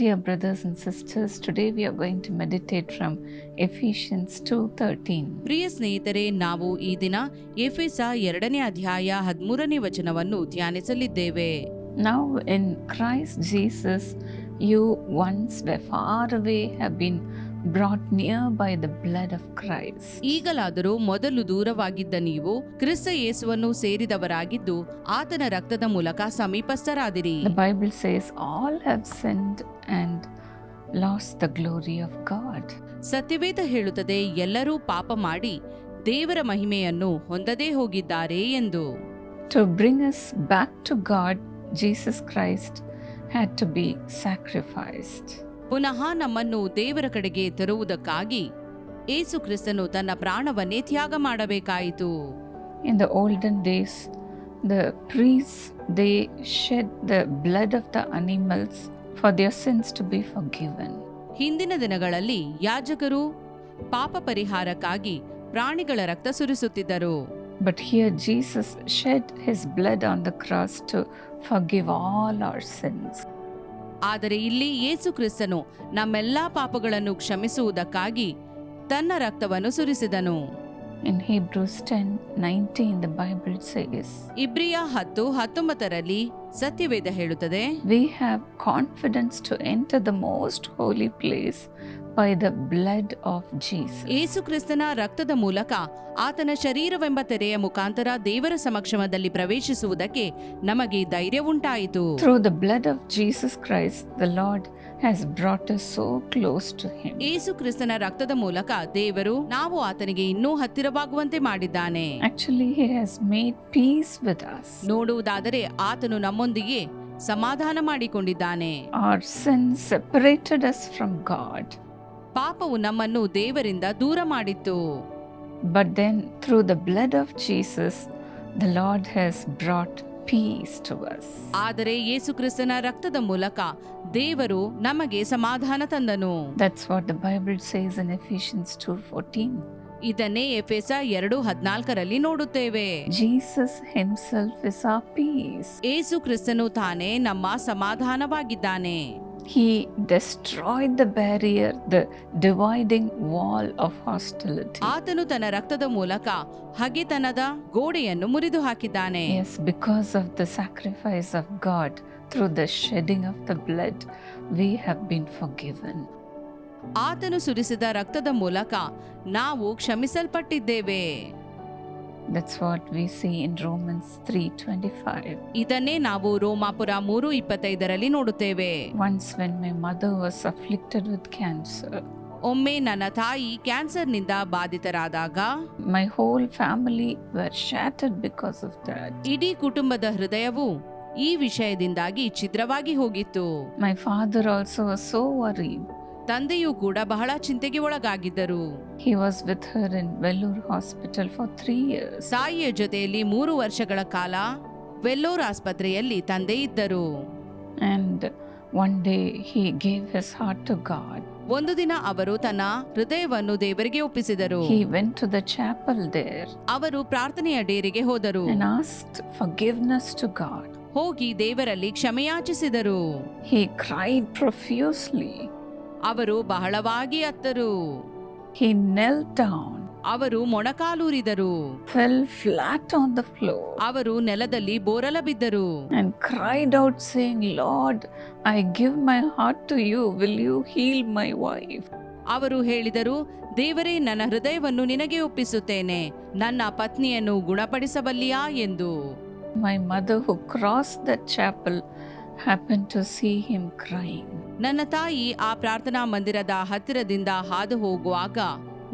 Dear brothers and sisters, today we are going to meditate from Ephesians 2:13. ಪ್ರಿಯ ಸ್ನೇಹಿತರೆ ನಾವು ಈ ದಿನ ಎಫೆಸ ಎರಡನೇ ಅಧ್ಯಾಯ ಹದಿಮೂರನೇ ವಚನವನ್ನು ಧ್ಯಾನಿಸಲಿದ್ದೇವೆ Now in Christ Jesus you once were far away have been brought near by the blood of Christ. ಈಗಲಾದರೂ ಮೊದಲು ದೂರವಾಗಿದ್ದ ನೀವು ಕ್ರಿಸ್ತ ಯೇಸುವನ್ನು ಸೇರಿದವರಾಗಿದ್ದು ಆತನ ರಕ್ತದ ಮೂಲಕ ಸಮೀಪಸ್ಥರಾದಿರಿ The Bible says all have sinned and lost the glory of God. ಸತ್ಯವೇದ ಹೇಳುತ್ತದೆ ಎಲ್ಲರೂ ಪಾಪ ಮಾಡಿ ದೇವರ ಮಹಿಮೆಯನ್ನು ಹೊಂದದೇ ಹೋಗಿದ್ದಾರೆ ಎಂದು To bring us back to God, Jesus Christ had to be sacrificed. ಪುನಃ ನಮ್ಮನ್ನು ದೇವರ ಕಡೆಗೆ ತರುವುದಕ್ಕಾಗಿ ಏಸು ಕ್ರಿಸ್ತನು ತನ್ನ ಪ್ರಾಣವನ್ನೇ ತ್ಯಾಗ ಮಾಡಬೇಕಾಯಿತು. In the olden days the priests they shed the blood of the animals for their sins to be forgiven ಹಿಂದಿನ ದಿನಗಳಲ್ಲಿ ಯಾಜಕರು ಪಾಪ ಪರಿಹಾರಕ್ಕಾಗಿ ಪ್ರಾಣಿಗಳ ರಕ್ತ ಸುರಿಸುತ್ತಿದ್ದರು. But here Jesus shed his blood on the cross to forgive all our sins ಆದರೆ ಇಲ್ಲಿ ಯೇಸು ಕ್ರಿಸ್ತನು ನಮ್ಮೆಲ್ಲಾ ಪಾಪಗಳನ್ನು ಕ್ಷಮಿಸುವುದಕ್ಕಾಗಿ ತನ್ನ ರಕ್ತವನ್ನು ಸುರಿಸಿದನು. In Hebrews ten nineteen the Bible says ಇಬ್ರಿಯ ಹತ್ತು ಹತ್ತೊಂಬತ್ತರಲ್ಲಿ ಸತ್ಯವೇದ ಹೇಳುತ್ತದೆ We have confidence to enter the most holy place by the blood of Jesus. ಏಸು ಕ್ರಿಸ್ತನ ರಕ್ತದ ಮೂಲಕ ಆತನ ಶರೀರವೆಂಬ ತೆರೆಯ ಮುಖಾಂತರ ದೇವರ ಸಮಕ್ಷಮದಲ್ಲಿ ಪ್ರವೇಶಿಸುವುದಕ್ಕೆ ನಮಗೆ ಧೈರ್ಯ ಉಂಟಾಯಿತು Through the blood of Jesus Christ, the Lord has brought us so close to Him. ಏಸು ಕ್ರಿಸ್ತನ ರಕ್ತದ ಮೂಲಕ ದೇವರು ನಾವು ಆತನಿಗೆ ಇನ್ನೂ ಹತ್ತಿರವಾಗುವಂತೆ ಮಾಡಿದ್ದಾನೆ Actually, He has made peace with us. ನೋಡುವುದಾದರೆ ಆತನು ನಮ್ಮೊಂದಿಗೆ ಸಮಾಧಾನ ಮಾಡಿಕೊಂಡಿದ್ದಾನೆ Our sin separated us from God. ಪಾಪವು ನಮ್ಮನ್ನು ದೇವರಿಂದ ದೂರ ಮಾಡಿತ್ತು But then, through the blood of Jesus, the Lord has brought peace to us. ಆದರೆ ಯೇಸು ಕ್ರಿಸ್ತನ ರಕ್ತದ ಮೂಲಕ ದೇವರು ನಮಗೆ ಸಮಾಧಾನ ತಂದನು That's what the Bible says in Ephesians 2:14. ಇದನ್ನೇ ಎಫೆಸ ಎರಡು ಹದಿನಾಲ್ಕರಲ್ಲಿ ನೋಡುತ್ತೇವೆ Jesus himself is a peace ಏಸು ಕ್ರಿಸ್ತನು ತಾನೇ ನಮ್ಮ ಸಮಾಧಾನವಾಗಿದ್ದಾನೆ he destroyed the barrier the dividing wall of hostility. ಆತನು ತನ್ನ ರಕ್ತದ ಮೂಲಕ ಹಗೆತನದ ಗೋಡೆಯನ್ನು ಮುರಿದು ಹಾಕಿದ್ದಾನೆ us because of the sacrifice sacrifice God God the the of the the blood, have been been forgiven. ಆತನು ಸುರಿಸಿದ ರಕ್ತದ ಮೂಲಕ ನಾವು ಕ್ಷಮಿಸಲ್ಪಟ್ಟಿದ್ದೇವೆ That's what we see in Romans 3:25. ಇದನ್ನೇ ನಾವು ರೋಮಾಪುರ ಮೂರು ಇಪ್ಪತ್ತೈದರಲ್ಲಿ ನೋಡುತ್ತೇವೆ Once when my mother was afflicted with cancer, ಒಮ್ಮೆ ನನ್ನ ತಾಯಿ ಕ್ಯಾನ್ಸರ್ನಿಂದ ಬಾಧಿತರಾದಾಗ my whole family were shattered because of that. ಇಡೀ ಕುಟುಂಬದ ಹೃದಯವು ಈ ವಿಷಯದಿಂದಾಗಿ ಛಿದ್ರವಾಗಿ ಹೋಗಿತ್ತು My father also was so worried. ತಂದೆಯೂ ಕೂಡ ಬಹಳ ಚಿಂತೆಗೆ ಒಳಗಾಗಿದ್ದರು He was with her in Vellore Hospital for three years. ತಾಯಿಯ ಜೊತೆಯಲ್ಲಿ ಮೂರು ವರ್ಷಗಳ ಕಾಲ ವೆಲ್ಲೋರ್ ಆಸ್ಪತ್ರೆಯಲ್ಲಿ ತಂದೆ ಇದ್ದರು And one day he gave his heart to God. ಒಂದು ದಿನ ಅವರು ತನ್ನ ಹೃದಯವನ್ನು ದೇವರಿಗೆ ಒಪ್ಪಿಸಿದರು He went to the chapel there ಅವರು ಪ್ರಾರ್ಥನೆಯ ಡೇರಿಗೆ ಹೋದರು and asked forgiveness to God. ಹೋಗಿ ದೇವರಲ್ಲಿ ಕ್ಷಮೆಯಾಚಿಸಿದರು He cried profusely. ಅವರು ಬಹಳವಾಗಿ ಅತ್ತರು. ಕೆ ನೆಲ್ ಟೌನ್ ಅವರು ಮೊಣಕಾಲೂರಿದರು. ಫ್ಲಾಟ್ ಆನ್ ಫ್ಲೋರ್ ಅವರು ನೆಲದಲ್ಲಿ ಬೋರಲ ಬಿದ್ದರು. I my to you will you heal my wife ಅವರು ಹೇಳಿದರು ದೇವರೇ ನನ್ನ ಹೃದಯವನ್ನು ನಿನಗೆ ಒಪ್ಪಿಸುತ್ತೇನೆ. ನನ್ನ ಪತ್ನಿಯನ್ನು ಗುಣಪಡಿಸಬಲ್ಲಿಯಾ? ಎಂದು. My ಮದವು cross the chapel happened to see him crying. ನನ್ನ ತಾಯಿ ಆ ಪ್ರಾರ್ಥನಾ ಮಂದಿರದ ಹತ್ತಿರದಿಂದ ಹಾದು ಹೋಗುವಾಗ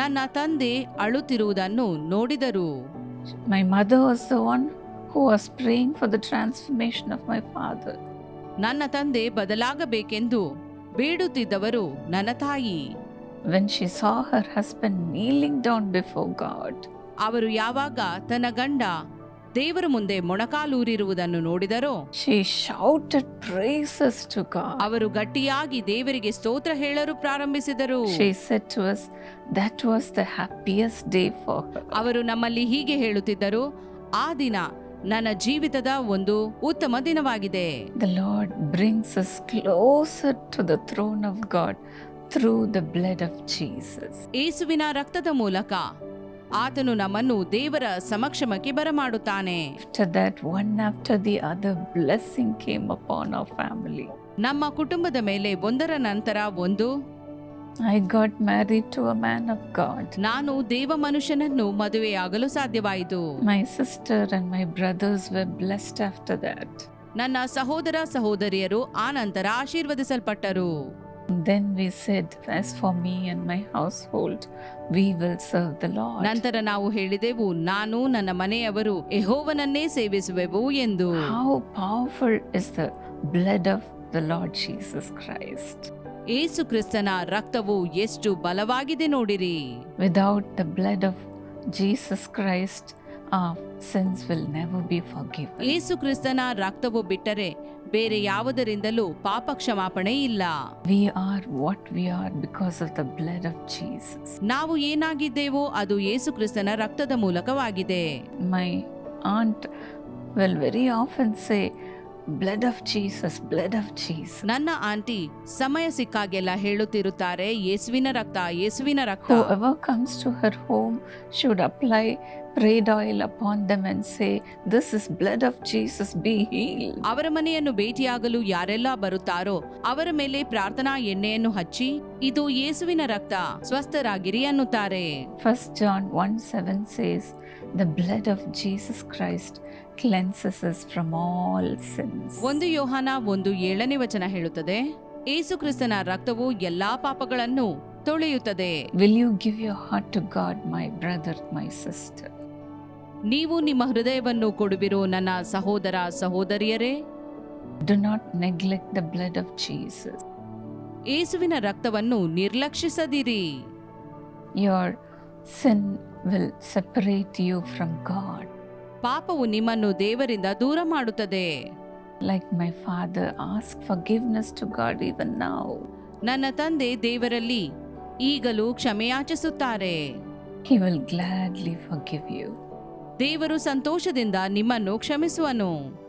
ನನ್ನ ತಂದೆ ಅಳುತ್ತಿರುವುದನ್ನು ನೋಡಿದರು My mother was the one who was praying for the transformation of my father. ನನ್ನ ತಂದೆ ಬದಲಾಗಬೇಕೆಂದು ಬೇಡುತ್ತಿದ್ದವರು ನನ್ನ ತಾಯಿ When she saw her husband kneeling down before God, ಅವರು ಯಾವಾಗ ತನ್ನ ಗಂಡ ದೇವರ ಮುಂದೆ ಮೊಣಕಾಲೂರಿರುವುದನ್ನು ನೋಡಿದರು? ಅವರು ಗಟ್ಟಿಯಾಗಿ ದೇವರಿಗೆ ಸ್ತೋತ್ರ ಹೇಳಲು ಪ್ರಾರಂಭಿಸಿದರು. ಅವರು ನಮ್ಮಲ್ಲಿ ಹೀಗೆ ಹೇಳುತ್ತಿದ್ದರು ಆ ದಿನ ನನ್ನ ಜೀವಿತದ ಒಂದು ಉತ್ತಮ ದಿನವಾಗಿದೆ. The Lord brings us closer to the throne of God through the blood of Jesus ಯೇಸುವಿನ ರಕ್ತದ ಮೂಲಕ ಆತನು ನಮ್ಮನ್ನು ದೇವರ ಸಮಕ್ಷಮಕ್ಕೆ ಬರಮಾಡುತ್ತಾನೆ After that, one after the other, blessing came upon our family. ನಮ್ಮ ಕುಟುಂಬದ ಮೇಲೆ ಒಂದರ ನಂತರ ಒಂದು I got married to a man of God. ನಾನು ದೇವ ಮನುಷ್ಯನನ್ನು ಮದುವೆಯಾಗಲು ಸಾಧ್ಯವಾಯಿತು My sister and my brothers were blessed after that. ನನ್ನ ಸಹೋದರ ಸಹೋದರಿಯರು ಆನಂತರ ಆಶೀರ್ವದಿಸಲ್ಪಟ್ಟರು Then we said, As for me and my household, we will serve the Lord. ನಂತರ ನಾವು ಹೇಳಿದೆವು ನಾನು ನನ್ನ ಮನೆಯವರು ಯೆಹೋವನನ್ನೇ ಸೇವಿಸುವೆವು ಎಂದು How powerful is the blood of the Lord Jesus Christ? ಏಸು ಕ್ರಿಸ್ತನ ರಕ್ತವು ಎಷ್ಟು ಬಲವಾಗಿದೆ ನೋಡಿರಿ Without the blood of Jesus Christ, ಯೇಸು ಕ್ರಿಸ್ತನ ರಕ್ತವು ಬಿಟ್ಟರೆ ಬೇರೆ ಯಾವುದರಿಂದಲೂ ಪಾಪ ಕ್ಷಮಾಪಣೆ ಇಲ್ಲ. We are what we are because the blood of Jesus ನಾವು ಏನಾಗಿದ್ದೇವೋ ಅದು ಯೇಸು ಕ್ರಿಸ್ತನ ರಕ್ತದ ಮೂಲಕವಾಗಿದೆ. My aunt will very often say blood of Jesus blood of Jesus ನನ್ನ ಆಂಟಿ ಸಮಯ ಸಿಕ್ಕಾಗೆಲ್ಲ ಹೇಳುತ್ತಿರುತ್ತಾರೆ ಯೇಸುವಿನ ರಕ್ತ ಯೇಸುವಿನ ರಕ್ತ. Comes to her home should apply red oil upon them and say this is blood of Jesus be heal ಅವರ ಮನೆಯನ್ನು ಭೇಟಿಯಾಗಲು ಯಾರೆಲ್ಲ ಬರುತ್ತಾರೋ ಅವರ ಮೇಲೆ ಪ್ರಾರ್ಥನಾ ಎಣ್ಣೆಯನ್ನು ಹಚ್ಚಿ ಇದು ಯೇಸುವಿನ ರಕ್ತ ಸ್ವಸ್ಥರಾಗಿರಿ ಅನ್ನುತ್ತಾರೆ. First John one seven says the blood of Jesus Christ cleanses from all sins ಒಂದು ಯೋಹಾನ ಒಂದು ಏಳನೇ ವಚನ ಹೇಳುತ್ತದೆ ಏಸು ಕ್ರಿಸ್ತನ ರಕ್ತವು ಎಲ್ಲಾ ಪಾಪಗಳನ್ನು ತೊಳೆಯುತ್ತದೆ. Will you give your heart to God my brother my sister ನೀವು ನಿಮ್ಮ ಹೃದಯವನ್ನು ಕೊಡುವಿರು ನನ್ನ ಸಹೋದರ ಸಹೋದರಿಯರೇ. Do not neglect the blood of Jesus ಯೇಸುವಿನ ರಕ್ತವನ್ನು ನಿರ್ಲಕ್ಷಿಸದಿರಿ. Your sin will separate you from God ಪಾಪವು ನಿಮ್ಮನ್ನು ದೇವರಿಂದ ದೂರ ಮಾಡುತ್ತದೆ. Like my father ask forgiveness to God even now ನನ್ನ ತಂದೆ ದೇವರಲ್ಲಿ ಈಗಲೂ ಕ್ಷಮೆಯಾಚಿಸುತ್ತಾರೆ. He will gladly forgive you ದೇವರು ಸಂತೋಷದಿಂದ ನಿಮ್ಮನ್ನು ಕ್ಷಮಿಸುವನು.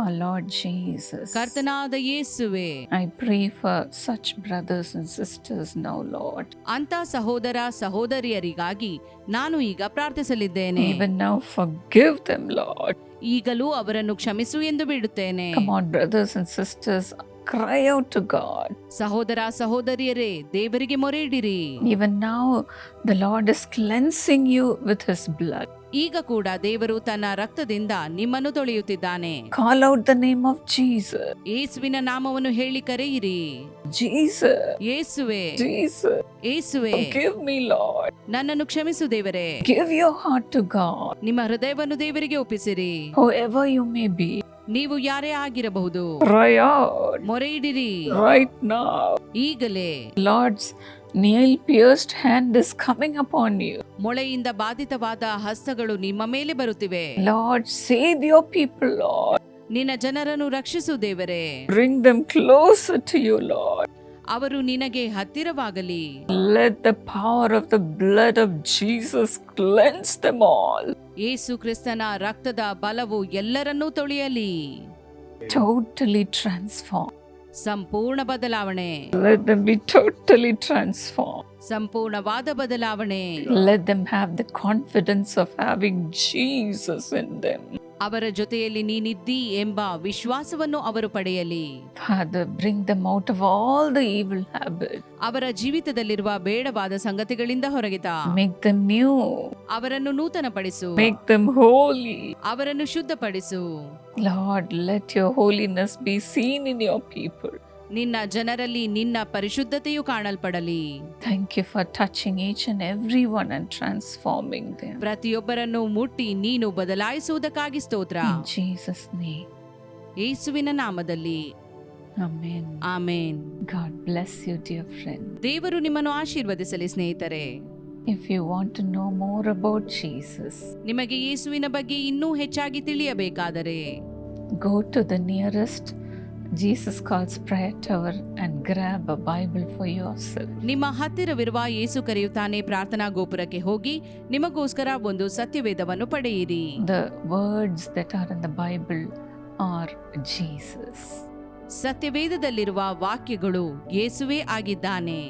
ಆ ಲಾರ್ಡ್ ಜೀಸಸ್ ಕರ್ತನಾದ యేసుವೇ I pray for such brothers and sisters now Lord ಅಂತಾ ಸಹೋದರ ಸಹೋದರಿಯರಿಗಾಗಿ ನಾನು ಈಗ ಪ್ರಾರ್ಥಿಸಲಿದ್ದೇನೆ. Even now forgive them Lord ಈಗಲೂ ಅವರನ್ನು ಕ್ಷಮಿಸು ಎಂದು ಬಿಡುತ್ತೇನೆ. Come on brothers and sisters cry out to God ಸಹೋದರ ಸಹೋದರಿಯರೇ ದೇವರಿಗೆ ಮೊರೆಡಿರಿ even now the Lord is cleansing you with his blood ಈಗ ಕೂಡ ದೇವರು ತನ್ನ ರಕ್ತದಿಂದ ನಿಮ್ಮನ್ನು ತೊಳೆಯುತ್ತಿದ್ದಾನೆ Call out the name of Jesus. ಯೇಸುವಿನ ನಾಮವನ್ನು ಹೇಳಿ ಕರೆಯಿರಿ Jesus. ಯೇಸುವೆ Jesus. ಯೇಸುವೆ Forgive me, Lord. ನನ್ನನ್ನು ಕ್ಷಮಿಸು ದೇವರೇ Give your heart to God. ನಿಮ್ಮ ಹೃದಯವನ್ನು ದೇವರಿಗೆ ಒಪ್ಪಿಸಿರಿ Whoever you may be, ನೀವು ಯಾರೇ ಆಗಿರಬಹುದು cry out right right now. ಈಗಲೇ Lord's nail pierced hand is coming upon you. ಮೊಳೆಯಿಂದ ಬಾಧಿತವಾದ ಹಸ್ತಗಳು ನಿಮ್ಮ ಮೇಲೆ ಬರುತ್ತಿವೆ Lord, save your people, Lord. ನಿನ್ನ ಜನರನ್ನು ರಕ್ಷಿಸು ದೇವರೇ Bring them closer to you, Lord. ಅವರು ನಿನಗೆ ಹತ್ತಿರವಾಗಲಿ Let the power of the blood of Jesus cleanse them all. ಯೇಸು ಕ್ರಿಸ್ತನ ರಕ್ತದ ಬಲವು ಎಲ್ಲರನ್ನೂ ತೊಳೆಯಲಿ Totally transform. ಸಂಪೂರ್ಣ ಬದಲಾವಣೆ Let them be totally transformed. ಸಂಪೂರ್ಣವಾದ ಬದಲಾವಣೆ Let them have the confidence of having Jesus in them. ಅವರ ಜೊತೆಯಲ್ಲಿ ನೀನಿದ್ದಿ ಎಂಬ ವಿಶ್ವಾಸವನ್ನು ಅವರು ಪಡೆಯಲಿ Father, bring them out of all the evil habits. ಅವರ ಜೀವಿತದಲ್ಲಿರುವ ಬೇಡವಾದ ಸಂಗತಿಗಳಿಂದ ಹೊರಗಿತ Make them new. ಅವರನ್ನು ನೂತನಪಡಿಸು Make them holy. ಅವರನ್ನು ಶುದ್ಧಪಡಿಸು Lord, let your holiness be seen in your people. ನಿನ್ನ ಜನರಲ್ಲಿ ನಿನ್ನ ಪರಿಶುದ್ಧತೆಯು ಕಾಣಲ್ಪಡಲಿ. Thank you for touching each and every one and transforming ಪ್ರತಿಯೊಬ್ಬರನ್ನು ಮುಟ್ಟಿ ನೀನು ಬದಲಾಯಿಸುವುದಕ್ಕಾಗಿ ಸ್ತೋತ್ರ. ಜೀಸಸ್ ಯೇಸುವಿನ ನಾಮದಲ್ಲಿ. ಆಮೇನ್ ಆಮೇನ್. God bless you dear friend ದೇವರು ನಿಮ್ಮನ್ನು ಆಶೀರ್ವದಿಸಲಿ ಸ್ನೇಹಿತರೆ. If you want to know more about Jesus ನಿಮಗೆ ಯೇಸುವಿನ ಬಗ್ಗೆ ಇನ್ನೂ ಹೆಚ್ಚಾಗಿ ತಿಳಿಯಬೇಕಾದರೆ. Go to the nearest Jesus calls prayer tower and grab Bible for for yourself. ನಿಮ್ಮ ಹತ್ತಿರವಿರುವ ಯೇಸು ಕರೆಯುತ್ತಾನೆ ಪ್ರಾರ್ಥನಾ ಗೋಪುರಕ್ಕೆ ಹೋಗಿ ನಿಮಗೋಸ್ಕರ ಒಂದು ಸತ್ಯವೇದವನ್ನು ಪಡೆಯಿರಿ the words that are in the Bible are Jesus ಸತ್ಯವೇದದಲ್ಲಿರುವ ವಾಕ್ಯಗಳು ಯೇಸುವೇ ಆಗಿದ್ದಾನೆ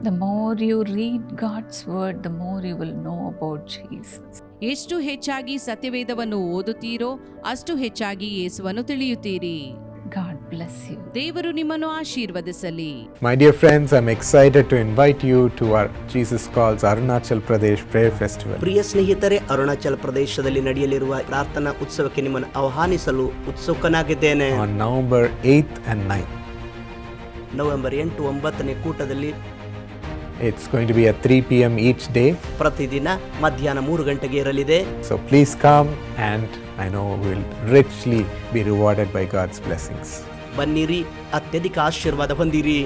The more you read God's word, the more you will know about Jesus. ಎಷ್ಟು ಹೆಚ್ಚಾಗಿ ಸತ್ಯವೇದವನ್ನು ಓದುತ್ತೀರೋ ಅಷ್ಟು ಹೆಚ್ಚಾಗಿ ಯೇಸುವನ್ನು ತಿಳಿಯುತ್ತೀರಿ bless you. ದೇವರು ನಿಮ್ಮನ್ನು ಆಶೀರ್ವದಿಸಲಿ My dear friends, I'm excited to invite you to our Jesus Calls Arunachal Pradesh Prayer Festival. ಪ್ರಿಯ ಸ್ನೇಹಿತರೆ ಅರುಣಾಚಲ ಪ್ರದೇಶದಲ್ಲಿ ನಡೆಯಲಿರುವ ಪ್ರಾರ್ಥನಾ ಉತ್ಸವಕ್ಕೆ ನಿಮ್ಮನ್ನು ಆಹ್ವಾನಿಸಲು ಉತ್ಸುಕನಾಗಿದ್ದೇನೆ on November 8th and 9th. November ಎಂಟು ಒಂಬತ್ತನೇ ಕೂಟದಲ್ಲಿ It's going to be at 3 p.m. each day. ಪ್ರತಿದಿನ ಮಧ್ಯಾಹ್ನ ಮೂರು ಗಂಟೆಗೆ ಇರಲಿದೆ So please come and I know we'll richly be rewarded by God's blessings. ಬನ್ನಿರಿ ಅತ್ಯಧಿಕ ಆಶೀರ್ವಾದ ಹೊಂದಿರಿ.